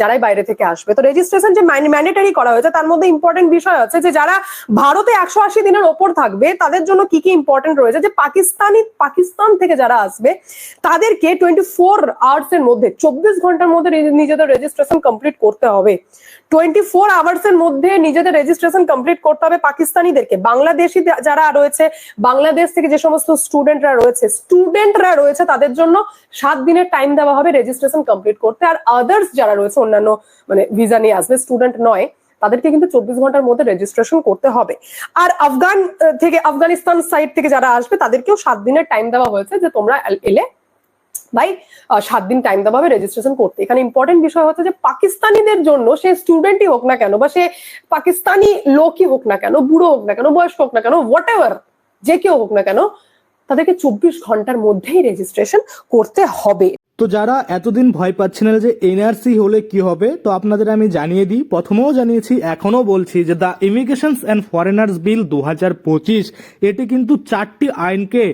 যারাই বাইরে থেকে আসবে। তো রেজিস্ট্রেশন যে ম্যান্ডেটারি করা হয়েছে, তার মধ্যে ইম্পর্টেন্ট বিষয় আছে যে যারা ভারতে একশো আশি দিনের ওপর থাকবে, তাদের জন্য কি কি ইম্পর্টেন্ট রয়েছে? যে পাকিস্তানি পাকিস্তান থেকে যারা আসবে, তাদেরকে টোয়েন্টি ফোর আওয়ার্স এর মধ্যে, চব্বিশ ঘণ্টার মধ্যে নিজেদের রেজিস্ট্রেশন কমপ্লিট করতে হবে। টোয়েন্টি ফোর আওয়ার্স এর মধ্যে নিজেদের রেজিস্ট্রেশন কমপ্লিট করতে হবে পাকিস্তানিদেরকে। বাংলাদেশি যারা রয়েছে, বাংলাদেশ থেকে যে সমস্ত স্টুডেন্টরা রয়েছে স্টুডেন্টরা রয়েছে, তাদের জন্য সাত দিনের টাইম দেওয়া হবে রেজিস্ট্রেশন কমপ্লিট করতে। আর আদার্স যারা রয়েছে অন্যান্য মানে ভিসা নিয়ে আসবে স্টুডেন্ট নয়, তাদেরকে কিন্তু চব্বিশ ঘণ্টার মধ্যে রেজিস্ট্রেশন করতে হবে। আর আফগান থেকে আফগানিস্তান সাইড থেকে যারা আসবে, তাদেরকেও সাত দিনের টাইম দেওয়া হয়েছে যে তোমরা এলে ভাই সাত দিন টাইম দেওয়া হবে রেজিস্ট্রেশন করতে। এখানে ইম্পর্টেন্ট বিষয় হচ্ছে যে পাকিস্তানিদের জন্য, সে স্টুডেন্টই হোক না কেন বা সে পাকিস্তানি লোকই হোক না কেন, বুড়ো হোক না কেন, বয়স্ক হোক না কেন হোয়াট এভার যে কেউ হোক না কেন, তাদেরকে চব্বিশ ঘণ্টার মধ্যেই রেজিস্ট্রেশন করতে হবে। তো যারা এতদিন ভয় পাচ্ছে না যে এনআরসি হলে কি হবে, তো আপনাদের আমি জানিয়ে দিই। প্রথমেও জানিয়েছি, এখনও বলছি যে the immigrations and foreigners bill দু হাজার পঁচিশ, এটি কিন্তু চারটি আইনকে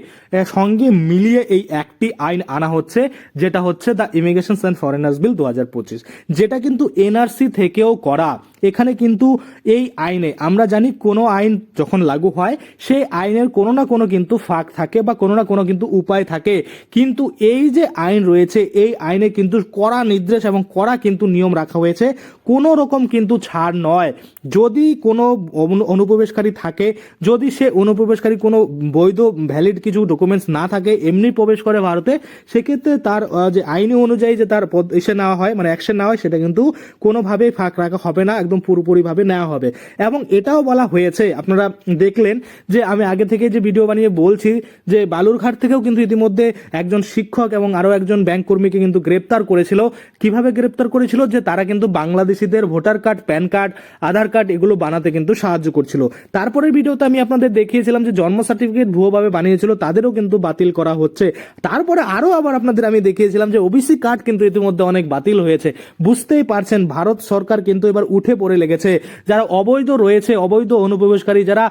সঙ্গে মিলিয়ে এই একটি আইন আনা হচ্ছে, যেটা হচ্ছে the immigrations and foreigners bill দু হাজার পঁচিশ। যেটা কিন্তু এনআরসি থেকেও করা। এখানে কিন্তু এই আইনে, আমরা জানি কোনো আইন যখন লাগু হয়, সেই আইনের কোনো না কোনো কিন্তু ফাঁক থাকে বা কোনো না কোনো কিন্তু উপায় থাকে। কিন্তু এই যে আইন রয়েছে, এই আইনে কিন্তু কড়া নির্দেশ এবং কড়া কিন্তু নিয়ম রাখা হয়েছে। কোনো রকম কিন্তু ছাড় নয়। যদি কোনো অনুপ্রবেশকারী থাকে, যদি সে অনুপ্রবেশকারী কোনো বৈধ, ভ্যালিড কিছু ডকুমেন্টস না থাকে, এমনি প্রবেশ করে ভারতে, সেক্ষেত্রে তার যে আইনি অনুযায়ী যে তার পদ- এসে নেওয়া হয় মানে অ্যাকশন নেওয়া হয়, সেটা কিন্তু কোনোভাবেই ফাঁক রাখা হবে না। একদম পুরোপুরিভাবে নেওয়া হবে। এবং এটাও বলা হয়েছে, আপনারা দেখলেন যে আমি আগে থেকে যে ভিডিও বানিয়ে বলছি যে বালুরঘাট থেকেও কিন্তু ইতিমধ্যে একজন শিক্ষক এবং আরও একজন ব্যাংক কর্মীকে কিন্তু গ্রেপ্তার করেছিল। কীভাবে গ্রেপ্তার করেছিল? যে তারা কিন্তু বাংলাদেশিদের voter card PAN card Aadhaar card এগুলো বানাতে কিন্তু সাহায্য করছিল। তারপরের ভিডিওতে আমি আপনাদের দেখিয়েছিলাম যে জন্ম সার্টিফিকেট ভুয়োভাবে বানিয়েছিল, তাদেরও কিন্তু বাতিল করা হচ্ছে। তারপরে আরও আবার আপনাদের আমি দেখিয়েছিলাম যে ওবিসি কার্ড কিন্তু ইতিমধ্যে অনেক বাতিল হয়েছে। বুঝতেই পারছেন, ভারত সরকার কিন্তু এবার উঠে পড়ে লেগেছে। যারা অবৈধ রয়েছে, অবৈধ অনুপ্রবেশকারী, যারা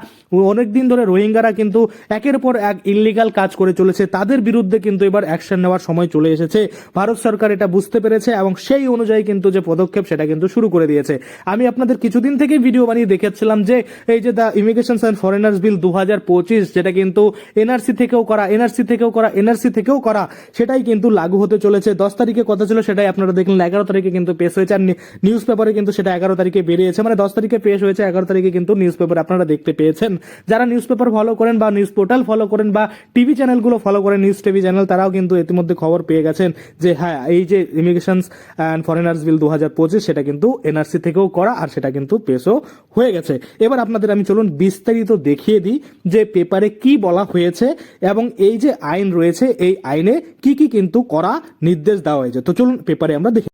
অনেক দিন ধরে রোহিঙ্গারা কিন্তু একের পর এক ইল্লিগাল কাজ করে চলেছে, তাদের বিরুদ্ধে কিন্তু এবার অ্যাকশন নেওয়ার সময় চলে এসেছে। ভারত সরকার এটা বুঝতে পেরেছে এবং সেই অনুযায়ী কিন্তু যে পদক্ষেপ সেটা কিন্তু শুরু করে দিয়েছে। আমি আপনাদের কিছুদিন থেকেই ভিডিও বানিয়ে দেখেছিলাম যে এই যে the immigration and foreigners bill দু হাজার পঁচিশ, যেটা কিন্তু এনআরসি থেকেও করা এনআরসি থেকেও করা এনআরসি থেকেও করা, সেটাই কিন্তু লাগু হতে চলেছে। দশ তারিখে কথা ছিল, সেটাই আপনারা দেখলেন। এগারো তারিখে কিন্তু পেশ হয়েছে। আর নিউজ পেপারে কিন্তু সেটা এগারো তারিখে বেরিয়েছে মানে দশ তারিখে পেশ হয়েছে, এগারো তারিখে কিন্তু নিউজ পেপার আপনারা দেখতে পেয়েছেন। যারা নিউজ পেপার ফলো করেন বা নিউজ পোর্টাল ফলো করেন বা টিভি চ্যানেলগুলো ফলো করেন নিউজ টিভি চ্যানেল তারাও কিন্তু ইতিমধ্যে খবর পেয়ে গেছেন যে হ্যাঁ এই যে ইমিগ্রেশন অ্যান্ড ফরেনার্স বিল দু হাজার পঁচিশ, সেটা কিন্তু এনআরসি থেকেও করা আর সেটা কিন্তু পেশও হয়ে গেছে। এবার আপনাদের আমি চলুন বিস্তারিত দেখিয়ে দিই যে পেপারে কি বলা হয়েছে এবং এই যে আইন রয়েছে, এই আইনে কি কি কিন্তু করা নির্দেশ দেওয়া হয়েছে। তো চলুন পেপারে আমরা দেখি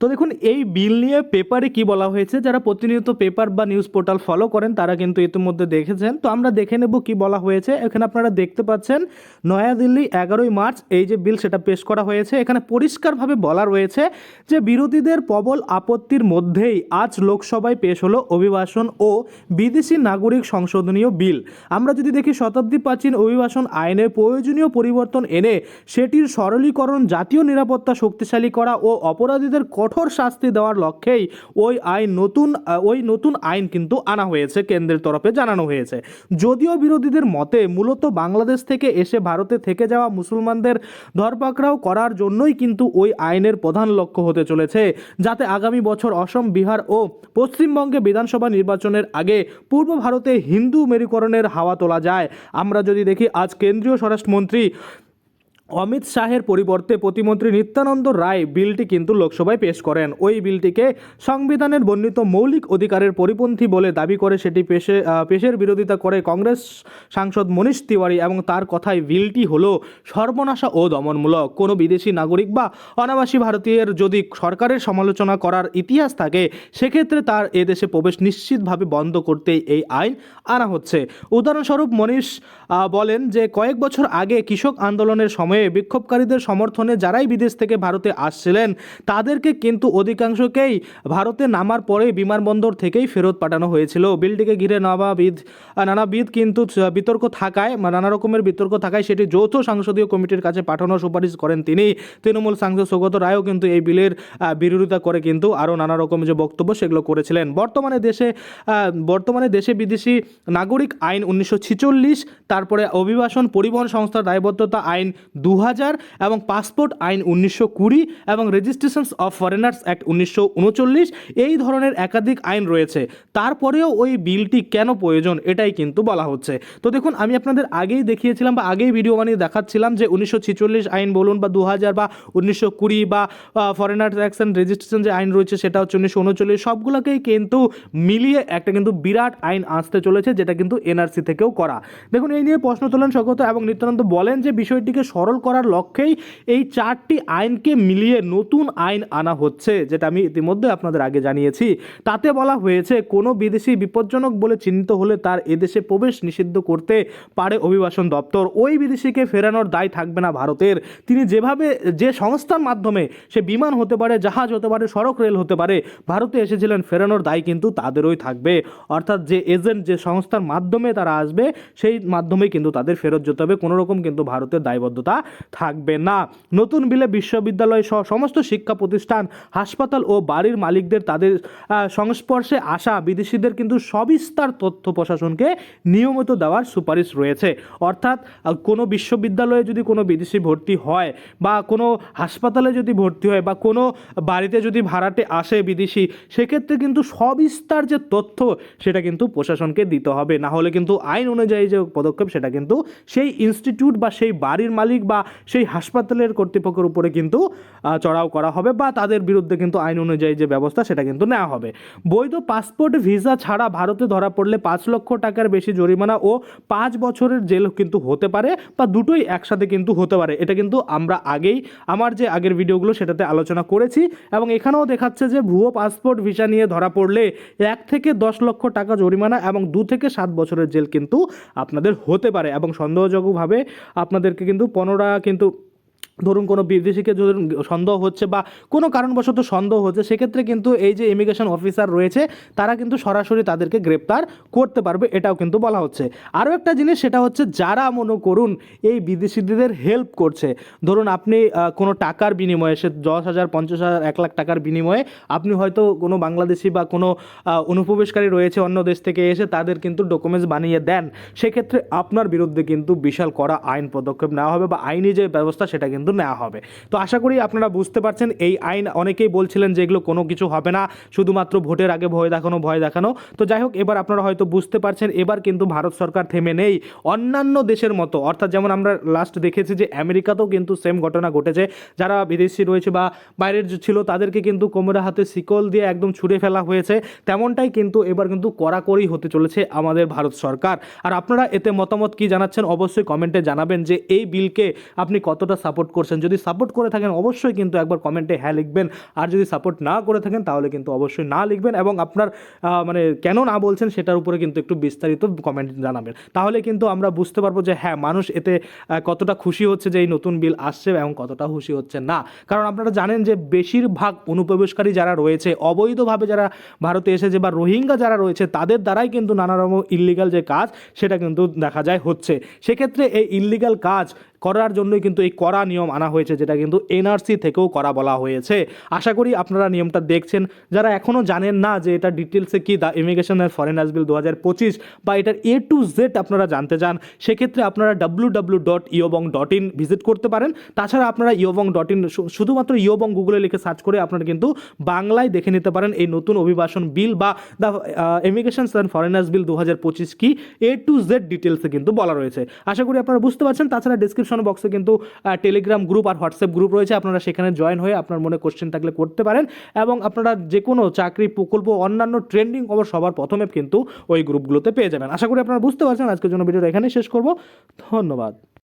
তো দেখুন, এই বিল নিয়ে পেপারে কি বলা হয়েছে? যারা প্রতিনিয়ত পেপার বা নিউজ পোর্টাল ফলো করেন, তারা কিন্তু ইতিমধ্যে দেখেছেন। তো আমরা দেখে নেব কি বলা হয়েছে। এখানে আপনারা দেখতে পাচ্ছেন, নয়াদিল্লি এগারোই মার্চ, এই যে বিল সেটা পেশ করা হয়েছে। এখানে পরিষ্কারভাবে বলা রয়েছে যে, বিরোধীদের প্রবল আপত্তির মধ্যেই আজ লোকসভায় পেশ হলো অভিবাসন ও বিদেশি নাগরিক সংশোধনীয় বিল। আমরা যদি দেখি, শতাব্দী প্রাচীন অভিবাসন আইনে প্রয়োজনীয় পরিবর্তন এনে সেটির সরলীকরণ, জাতীয় নিরাপত্তা শক্তিশালী করা ও অপরাধীদের কঠোর শাস্তি দেওয়ার লক্ষ্যেই ওই আইন নতুন ওই নতুন আইন কিন্তু আনা হয়েছে, কেন্দ্রের তরফে জানানো হয়েছে। যদিও বিরোধীদের মতে মূলত বাংলাদেশ থেকে এসে ভারতে থেকে যাওয়া মুসলমানদের ধরপাকড়াও করার জন্যই কিন্তু ওই আইনের প্রধান লক্ষ্য হতে চলেছে, যাতে আগামী বছর অসম, বিহার ও পশ্চিমবঙ্গে বিধানসভা নির্বাচনের আগে পূর্ব ভারতে হিন্দু মেরুকরণের হাওয়া তোলা যায়। আমরা যদি দেখি আজ কেন্দ্রীয় স্বরাষ্ট্রমন্ত্রী অমিত শাহের পরিবর্তে প্রতিমন্ত্রী নিত্যানন্দ রায় বিলটি কিন্তু লোকসভায় পেশ করেন। ওই বিলটিকে সংবিধানের বর্ণিত মৌলিক অধিকারের পরিপন্থী বলে দাবি করে সেটি পেশে পেশের বিরোধিতা করে কংগ্রেস সাংসদ মনীষ তিওয়ারি এবং তার কথায় বিলটি হলো সর্বনাশা ও দমনমূলক। কোনো বিদেশি নাগরিক বা অনাবাসী ভারতীয়ের যদি সরকারের সমালোচনা করার ইতিহাস থাকে, সেক্ষেত্রে তার এদেশে প্রবেশ নিশ্চিতভাবে বন্ধ করতেই এই আইন আনা হচ্ছে। উদাহরণস্বরূপ মনীষ বলেন যে কয়েক বছর আগে কৃষক আন্দোলনের সময় হয়ে বিক্ষোভকারীদের সমর্থনে যারাই বিদেশ থেকে ভারতে আসছিলেন, তাদেরকে কিন্তু অধিকাংশকেই ভারতে নামার পরে বিমানবন্দর থেকেই ফেরত পাঠানো হয়েছিল। বিলটিকে ঘিরে নানাবিধ নানাবিধ কিন্তু বিতর্ক থাকায় নানা রকমের বিতর্ক থাকায় সেটি যৌথ সংসদীয় কমিটির কাছে পাঠানোর সুপারিশ করেন তিনি। তৃণমূল সাংসদ সৌগত রায়ও কিন্তু এই বিলের বিরোধিতা করে কিন্তু আরও নানা রকম যে বক্তব্য সেগুলো করেছিলেন। বর্তমানে দেশে বর্তমানে দেশে বিদেশি নাগরিক আইন উনিশশো তারপরে অভিবাসন পরিবহন সংস্থার দায়বদ্ধতা আইন দু হাজার এবং পাসপোর্ট আইন উনিশশো কুড়ি এবং রেজিস্ট্রেশনস অফ ফরেনার্স অ্যাক্ট উনিশশো উনচল্লিশ এই ধরনের একাধিক আইন রয়েছে। তারপরেও ওই বিলটি কেন প্রয়োজন এটাই কিন্তু বলা হচ্ছে। তো দেখুন, আমি আপনাদের আগেই দেখিয়েছিলাম বা আগেই ভিডিও বানিয়ে দেখাচ্ছিলাম যে উনিশশো আইন বলুন বা দু হাজার বা উনিশশো কুড়ি বা ফরেনার ট্যাক্স অ্যান্ড রেজিস্ট্রেশন যে আইন রয়েছে সেটা হচ্ছে উনিশশো উনচল্লিশ। সবগুলোকেই কিন্তু মিলিয়ে একটা কিন্তু বিরাট আইন আসতে চলেছে যেটা কিন্তু এনআরসি থেকেও করা। দেখুন, এই নিয়ে প্রশ্ন তোলেন স্বগত এবং নিত্যানন্দ বলেন যে বিষয়টিকে সরল করার লক্ষ্যেই এই চারটি আইনকে মিলিয়ে নতুন আইন আনা হচ্ছে, যেটা আমি ইতিমধ্যে আপনাদের আগে জানিয়েছি। তাতে বলা হয়েছে, কোনো বিদেশি বিপজ্জনক বলে চিহ্নিত হলে তার এদেশে প্রবেশ নিষিদ্ধ করতে পারে অভিবাসন দপ্তর। ওই বিদেশিকে ফেরানোর দায় থাকবে না ভারতের। তিনি যেভাবে, যে সংস্থার মাধ্যমে সে বিমান হতে পারে, জাহাজ হতে পারে, সড়ক রেল হতে পারে, ভারতে এসেছিলেন, ফেরানোর দায় কিন্তু তাদেরই থাকবে। অর্থাৎ যে এজেন্ট, যে সংস্থার মাধ্যমে তারা আসবে, সেই মাধ্যমেই কিন্তু তাদের ফেরত যেতে হবে। কোনো রকম কিন্তু ভারতের দায়বদ্ধতা থাকবে না। নতুন বিলে বিশ্ববিদ্যালয় সহ সমস্ত শিক্ষা প্রতিষ্ঠান, হাসপাতাল ও বাড়ির মালিকদের তাদের সংস্পর্শে আসা বিদেশিদের কিন্তু সবিস্তার তথ্য প্রশাসনকে নিয়মিত দেওয়ার সুপারিশ রয়েছে। অর্থাৎ কোনো বিশ্ববিদ্যালয়ে যদি কোনো বিদেশি ভর্তি হয় বা কোনো হাসপাতালে যদি ভর্তি হয় বা কোনো বাড়িতে যদি ভাড়াটে আসে বিদেশি, সেক্ষেত্রে কিন্তু সবিস্তার যে তথ্য সেটা কিন্তু প্রশাসনকে দিতে হবে। না হলে কিন্তু আইন অনুযায়ী যে পদক্ষেপ সেটা কিন্তু সেই ইনস্টিটিউট বা সেই বাড়ির মালিক বা সেই হাসপাতালের কর্তৃপক্ষের উপরে কিন্তু চড়াও করা হবে বা তাদের বিরুদ্ধে কিন্তু আইন অনুযায়ী যে ব্যবস্থা সেটা কিন্তু নেওয়া হবে। বৈধ পাসপোর্ট ভিসা ছাড়া ভারতে ধরা পড়লে পাঁচ লক্ষ টাকার বেশি জরিমানা ও পাঁচ বছরের জেল কিন্তু হতে পারে বা দুটোই একসাথে কিন্তু হতে পারে। এটা কিন্তু আমরা আগেই, আমার যে আগের ভিডিওগুলো সেটাতে আলোচনা করেছি এবং এখানেও দেখাচ্ছে যে ভুয়ো পাসপোর্ট ভিসা নিয়ে ধরা পড়লে এক থেকে দশ লক্ষ টাকা জরিমানা এবং দু থেকে সাত বছরের জেল কিন্তু আপনাদের হতে পারে এবং সন্দেহযোগ্যভাবে আপনাদেরকে কিন্তু পনেরো কিন্তু ধরুন কোনো বিদেশিকে ধরুন সন্দেহ হচ্ছে বা কোনো কারণবশত সন্দেহ হচ্ছে, সেক্ষেত্রে কিন্তু এই যে ইমিগ্রেশন অফিসার রয়েছে, তারা কিন্তু সরাসরি তাদেরকে গ্রেপ্তার করতে পারবে, এটাও কিন্তু বলা হচ্ছে। আরও একটা জিনিস, সেটা হচ্ছে যারা মনে করুন এই বিদেশিদের হেল্প করছে, ধরুন আপনি কোনো টাকার বিনিময়ে, সে দশ হাজার, পঞ্চাশ হাজার, এক লাখ টাকার বিনিময়ে আপনি হয়তো কোনো বাংলাদেশি বা কোনো অনুপ্রবেশকারী রয়েছে অন্য দেশ থেকে এসে তাদের কিন্তু ডকুমেন্টস বানিয়ে দেন, সেক্ষেত্রে আপনার বিরুদ্ধে কিন্তু বিশাল করা আইন পদক্ষেপ নেওয়া হবে বা আইনি যে ব্যবস্থা, সেটা কিন্তু নেওয়া হবে। তো আশা করি আপনারা বুঝতে পারছেন, এই আইন অনেকেই বলছিলেন যে এগুলো কোনো কিছু হবে না, শুধুমাত্র ভোটের আগে ভয় দেখানো ভয় দেখানো। তো যাই হোক, এবার আপনারা হয়তো বুঝতে পারছেন, এবার কিন্তু ভারত সরকার থেমে নেই। অন্যান্য দেশের মতো, অর্থাৎ যেমন আমরা লাস্ট দেখেছি যে আমেরিকাতেও কিন্তু সেম ঘটনা ঘটেছে। যারা বিদেশি রয়েছে বা বাইরের ছিল, তাদেরকে কিন্তু কোমরে হাতে শিকল দিয়ে একদম ছুঁড়ে ফেলা হয়েছে। তেমনটাই কিন্তু এবার কিন্তু কড়াকড়ি হতে চলেছে আমাদের ভারত সরকার। আর আপনারা এতে মতামত কি জানাচ্ছেন, অবশ্যই কমেন্টে জানাবেন যে এই বিলকে আপনি কতটা সাপোর্ট করছেন। যদি সাপোর্ট করে থাকেন, অবশ্যই কিন্তু একবার কমেন্টে হ্যাঁ লিখবেন। আর যদি সাপোর্ট না করে থাকেন, তাহলে কিন্তু অবশ্যই না লিখবেন এবং আপনার মানে কেন না বলছেন সেটার উপরে কিন্তু একটু বিস্তারিত কমেন্ট জানাবেন। তাহলে কিন্তু আমরা বুঝতে পারব যে হ্যাঁ মানুষ এতে কতটা খুশি হচ্ছে যে এই নতুন বিল আসছে এবং কতটা খুশি হচ্ছে না। কারণ আপনারা জানেন যে বেশিরভাগ অনুপ্রবেশকারী যারা রয়েছে, অবৈধভাবে যারা ভারতে এসেছে বা রোহিঙ্গা যারা রয়েছে, তাদের দ্বারাই কিন্তু নানা রকম ইলিগাল যে কাজ, সেটা কিন্তু দেখা যায় হচ্ছে। সেক্ষেত্রে এই ইলিগাল কাজ করার জন্যই কিন্তু এই করা নিয়ম আনা হয়েছে, যেটা কিন্তু এনআরসি থেকেও করা বলা হয়েছে। আশা করি আপনারা নিয়মটা দেখছেন। যারা এখনও জানেন না যে এটা ডিটেলসে কি the immigration and foreigners bill দু হাজার পঁচিশ বা এটার এ টু জেড আপনারা জানতে চান, সেক্ষেত্রে আপনারা ডাব্লু ডাব্লু ডট ইয়োবং ডট ইন ভিজিট করতে পারেন। তাছাড়া আপনারা ইয়োবং ডট ইন শুধুমাত্র ইয়োবং গুগলে লিখে সার্চ করে আপনারা কিন্তু বাংলায় দেখে নিতে পারেন এই নতুন অভিবাসন বিল বা the immigration and foreigners bill দু হাজার পঁচিশ কি এ টু জেড ডিটেলসে কিন্তু বলা রয়েছে। আশা করি আপনারা বুঝতে পারছেন। তাছাড়া ডিসক্রিপশন বক্সে কিন্তু টেলিগ্রাম গ্রুপ আর হোয়াটসঅ্যাপ গ্রুপ রয়েছে। আপনারা সেখানে জয়েন হয়ে আপনার মনে কোশ্চেন থাকলে করতে পারেন এবং আপনারা যে কোনো চাকরি প্রকল্প অন্যান্য ট্রেন্ডিং খবর সবার প্রথমে কিন্তু ওই গ্রুপগুলোতে পেয়ে যাবেন। আশা করি আপনারা বুঝতে পারছেন। আজকের জন্য ভিডিওটা এখানে শেষ করব। ধন্যবাদ।